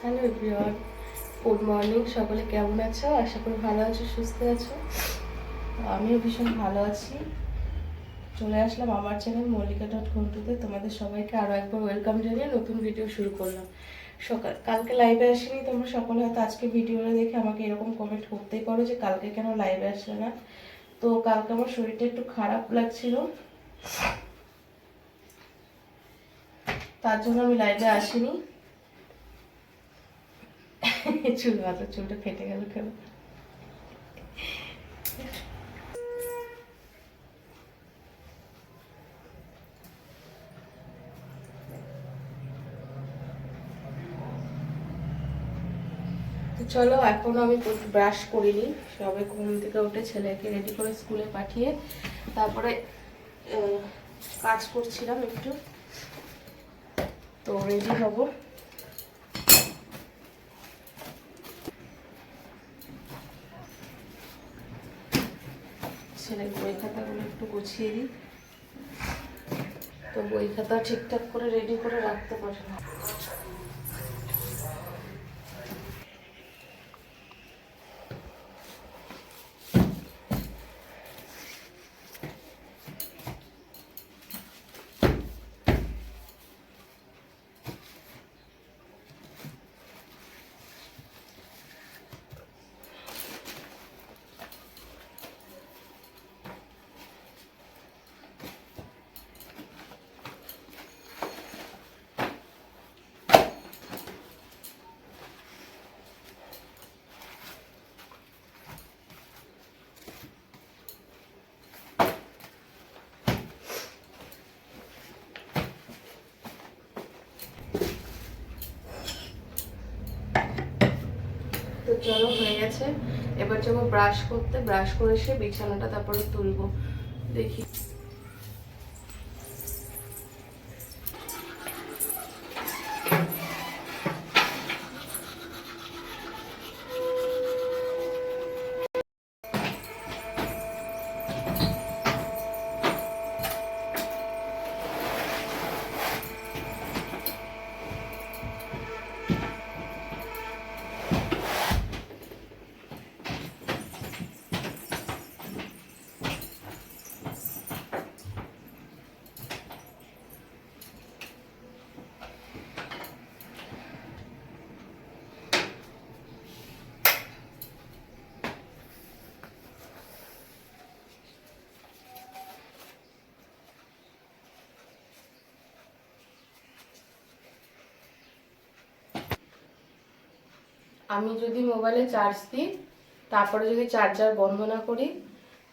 Hello everyone good morning সকলে কেমন আছো? আশা করি ভালো আছো, সুস্থ আছো? আমিও ভীষণ ভালো আছি। চলে আসলাম আমার চ্যানেল মল্লিকা ডট ঘন্টুতে তোমাদের সবাইকে আরও একবার ওয়েলকাম জানিয়ে নতুন ভিডিও শুরু করলাম। সকাল, কালকে লাইভে আসিনি, তোমরা সকলে হয়তো আজকে ভিডিওটা দেখে আমাকে এরকম কমেন্ট করতেই পারো যে কালকে কেন লাইভে আসলে না। তো কালকে আমার শরীরটা একটু খারাপ লাগছিল। তার জন্য আমি লাইভে আসিনি। চুল বাঁধা চুলটা ফেটে গেল কেন চলো, এখনও আমি ব্রাশ করিনি। সবে ঘুম থেকে উঠে ছেলেকে রেডি করে স্কুলে পাঠিয়ে তারপরে কাজ করছিলাম একটু। তো রেডি হব। ছেলের বই খাতাগুলো একটু গুছিয়ে দিই। তো বই খাতা ঠিকঠাক করে রেডি করে রাখতে পারে না চলো হয়ে গেছে। এবার যাব ব্রাশ করতে। ব্রাশ করে সে বিছানাটা তারপরে তুলবো। দেখি। আমি যদি মোবাইলে চার্জ দিই, তারপরে যদি চার্জার বন্ধ না করি,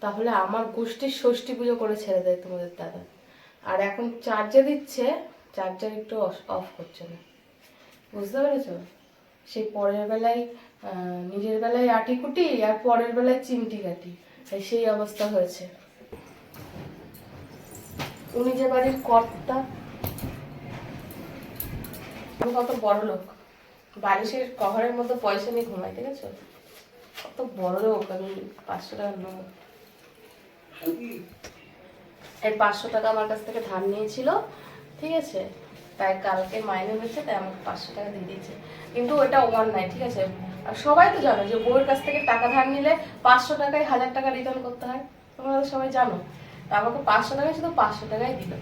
তাহলে আমার গোষ্ঠীর ষষ্ঠী পুজো করে ছেড়ে দেয় তোমাদের দাদা। আর এখন চার্জে দিচ্ছে চার্জার একটু অফ করছে না। বুঝতে পেরেছ? সেই পরের বেলায় নিজের বেলায় আটি কুটি আর পরের বেলায় চিমটি কাটি তাই সেই অবস্থা হয়েছে। উনি যে বাড়ির কর্তা কত বড় লোক বালিশের কভারের মধ্যে পয়সা নিয়ে ঘুমাই ঠিক আছে? কত বড় লোক আমি পাঁচশো টাকা নেব এই পাঁচশো টাকা আমার কাছ থেকে ধার নিয়েছিল ঠিক আছে? তাই কালকে মাইনে হয়েছে তাই আমাকে পাঁচশো টাকা দিয়ে দিয়েছে। কিন্তু ওটা ওয়ান নাই ঠিক আছে? আর সবাই তো জানো যে বউয়ের কাছ থেকে টাকা ধার নিলে পাঁচশো টাকায় হাজার টাকা রিটার্ন করতে হয়। তোমরা তো সবাই জানো। তা আমাকে পাঁচশো টাকায় শুধু পাঁচশো টাকাই দিল।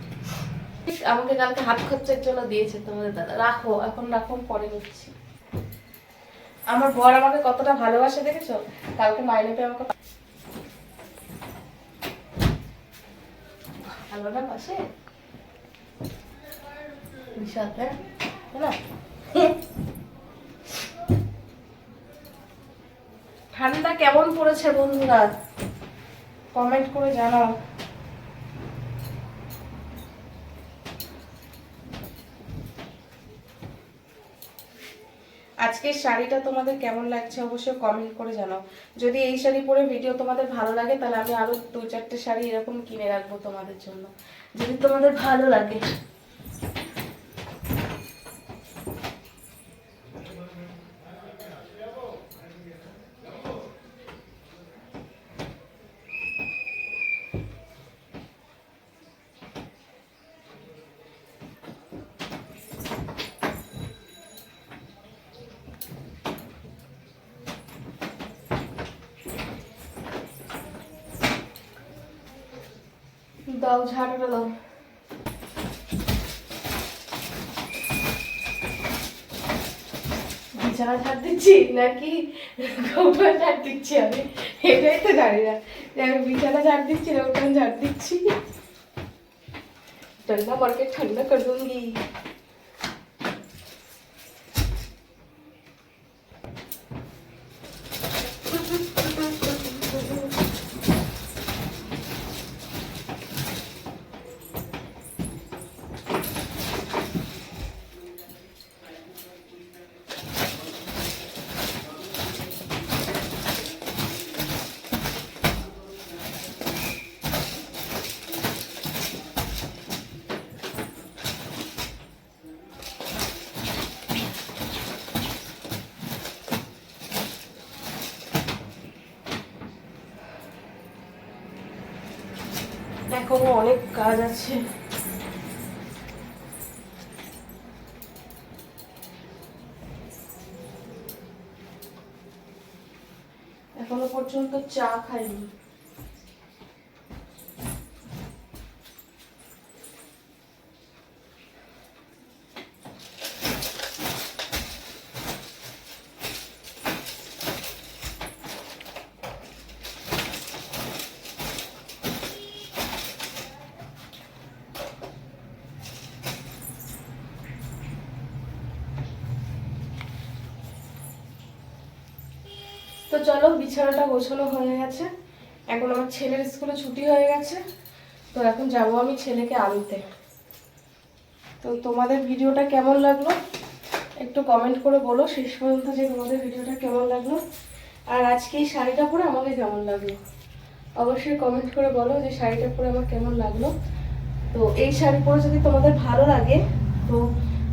আমাকে কালকে হাত খরচের জন্য দিয়েছে তোমাদের দাদা। রাখো এখন রাখো পরে নিচ্ছি। আমার বর আমাকে কতটা ভালোবাসে দেখেছ? কালকে মাইনে পেয়ে আমাকে ভালো বিশাল না ঠান্ডা কেমন পড়েছে বন্ধুরা? কমেন্ট করে জানাও। আজকের শাড়িটা তোমাদের কেমন লাগছে অবশ্যই কমেন্ট করে জানাও। যদি এই শাড়ি পরে ভিডিও তোমাদের ভালো লাগে, তাহলে আমি আরও দু চারটে শাড়ি এরকম কিনে রাখব তোমাদের জন্য। যদি তোমাদের ভালো লাগে। দাও, ঝাড়ুটা দাও। বিছানা ঝাড় দিচ্ছি নাকি গোবর ঝাড় দিচ্ছি আমি? এটাই তো জানি না। আমি বিছানা ঝাড় দিচ্ছি না ওখানে ঝাড় দিচ্ছি। ঠান্ডা মার্কেট ঠান্ডা কর দুঙ্গি এখনও অনেক কাজ আছে। এখনও পর্যন্ত চা খাইনি। তো চলো, বিছানাটা গোছানো হয়ে গেছে। এখন আমার ছেলের স্কুলে ছুটি হয়ে গেছে। তো এখন যাব আমি ছেলেকে আনতে। তো তোমাদের ভিডিওটা কেমন লাগল? একটু কমেন্ট করে বলো, শেষ পর্যন্ত যে তোমাদের ভিডিওটা কেমন লাগল। আর আজকে এই শাড়িটা পরে আমাকে কেমন লাগল? অবশ্যই কমেন্ট করে বলো যে শাড়িটা পরে আমার কেমন লাগল। তো এই শাড়ি পরে যদি তোমাদের ভালো লাগে, তো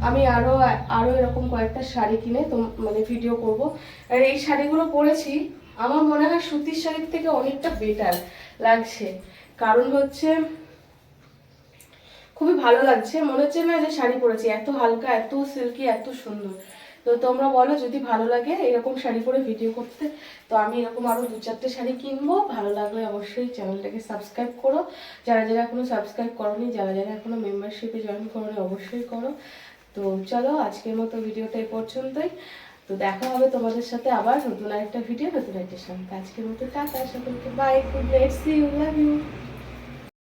আমি আরও আরও এরকম কয়েকটা শাড়ি কিনে তো মানে ভিডিও করব। আর এই শাড়িগুলো পরেছি, আমার মনে হয় সুতির শাড়ির থেকে অনেকটা বেটার লাগছে। কারণ হচ্ছে, খুবই ভালো লাগছে। মনে হচ্ছে না যে শাড়ি পরেছি, এত হালকা, এত সিল্কি এত সুন্দর। তো তোমরা বলো, যদি ভালো লাগে এরকম শাড়ি পরে ভিডিও করতে, তো আমি এরকম আরও দু চারটে শাড়ি কিনবো। ভালো লাগলে অবশ্যই চ্যানেলটাকে সাবস্ক্রাইব করো। যারা যারা এখনও সাবস্ক্রাইব করোনি, যারা যারা এখনও মেম্বারশিপে জয়েন করোনি, অবশ্যই করো। তো চলো আজকের মতো ভিডিওটা এই পর্যন্তই। তো দেখা হবে তোমাদের সাথে আবার নতুন আরেকটা ভিডিও, নতুন একটা সঙ্গে আজকের মতো টাটা সকলকে। Bye good night see you love you